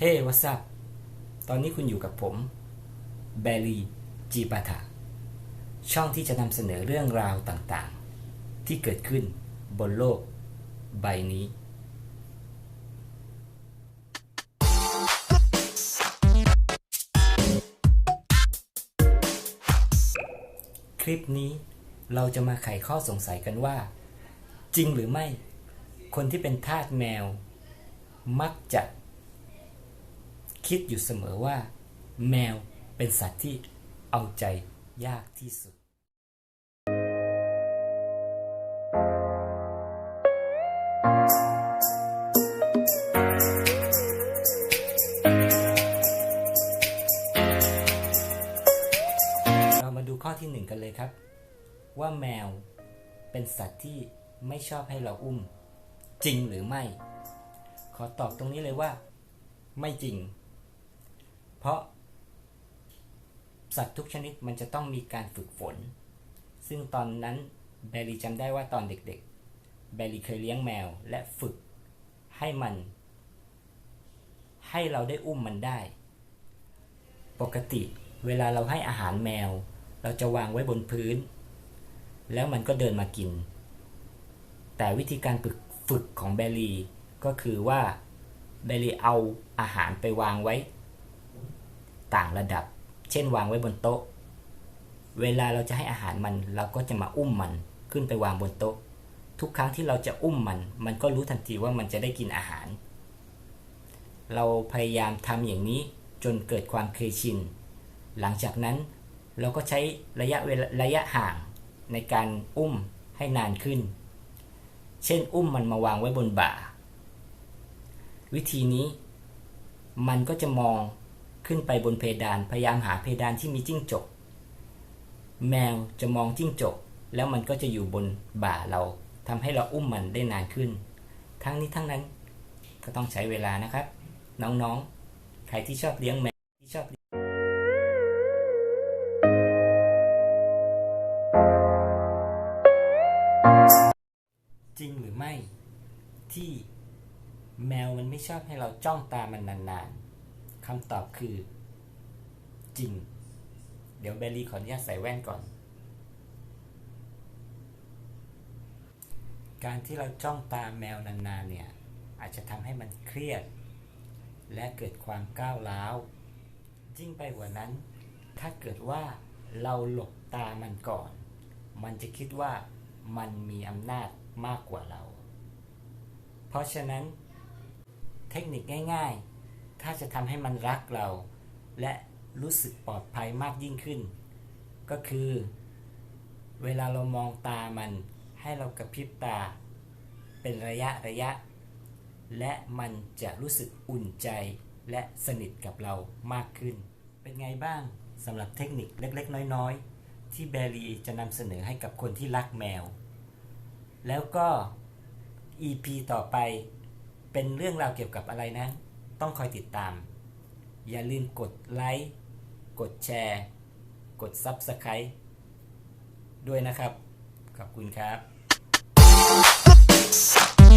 เฮ้วัสับตอนนี้คุณอยู่กับผมแบรีจีปาถาช่องที่จะนำเสนอเรื่องราวต่างๆ ที่เกิดขึ้นบนโลกใบนี้ คลิปนี้เราจะมาไขข้อสงสัยกันว่า จริงหรือไม่ คนที่เป็นทาสแมว มักจะ คิดอยู่เสมอว่า แมวเป็นสัตว์ที่เอาใจยากที่สุด เรามาดูข้อที่หนึ่งกันเลยครับ ว่าแมวเป็นสัตว์ที่ไม่ชอบให้เราอุ้ม จริงหรือไม่ ขอตอบตรงนี้เลยว่า ไม่จริง เพราะ สัตว์ทุกชนิดมันจะต้องมีการฝึกฝน ซึ่งตอนนั้นแบลลี่จำได้ว่าตอนเด็กๆ แบลลี่เคยเลี้ยงแมวและฝึกให้มัน ให้เราได้อุ้มมันได้ ปกติเวลาเราให้อาหารแมว เราจะวางไว้บนพื้น แล้วมันก็เดินมากิน แต่วิธีการฝึกฝึกของแบลลี่ก็คือว่าแบลลี่เอาอาหารไปวางไว้ ต่างระดับ เช่นวางไว้บนโต๊ะ เวลาเราจะให้อาหารมันเราก็จะมาอุ้มมันขึ้นไปวางบนโต๊ะ ทุกครั้งที่เราจะอุ้มมัน มันก็รู้ทันทีว่ามันจะได้กินอาหาร เราพยายามทำอย่างนี้จนเกิดความเคยชิน หลังจากนั้นเราก็ใช้ระยะเวลาระยะห่างในการอุ้มให้นานขึ้น เช่นอุ้มมันมาวางไว้บนบ่า วิธีนี้มันก็จะมอง ขึ้นไปบนเพดานพยายามหาเพดานที่มีจิ้งจก แมวจะมองจิ้งจก แล้วมันก็จะอยู่บนบ่าเราทำให้เราอุ้มมันได้นานขึ้น ทั้งนี้ทั้งนั้นก็ต้องใช้เวลานะครับ น้องๆ ใครที่ชอบเลี้ยงแมวที่ชอบจริงหรือไม่ที่แมวมันไม่ชอบให้เราจ้องตามันนานๆ คำตอบคือ จริง เดี๋ยวเบลลี่ขออนุญาตใส่แว่นก่อน การที่เราจ้องตาแมวนานๆเนี่ย อาจจะทำให้มันเครียด และเกิดความก้าวร้าวยิ่งไปกว่านั้น ถ้าเกิดว่าเราหลบตามันก่อน มันจะคิดว่ามันมีอำนาจมากกว่าเรา เพราะฉะนั้น เทคนิคง่าย ๆ ถ้าจะทำให้มันรักเรา และรู้สึกปลอดภัยมากยิ่งขึ้น ก็คือ เวลาเรามองตามัน ให้เรากระพริบตา เป็นระยะระยะ และมันจะรู้สึกอุ่นใจและสนิทกับเรามากขึ้น เป็นไงบ้างสำหรับเทคนิคเล็กๆ น้อยๆ ที่แบรีจะนำเสนอให้กับคนที่รักแมว แล้วก็ EP ต่อไปเป็นเรื่องราวเกี่ยวกับอะไรนั้น ต้องคอยติดตาม อย่าลืมกดไลค์กดแชร์ กด Subscribe ด้วยนะครับ ขอบคุณครับ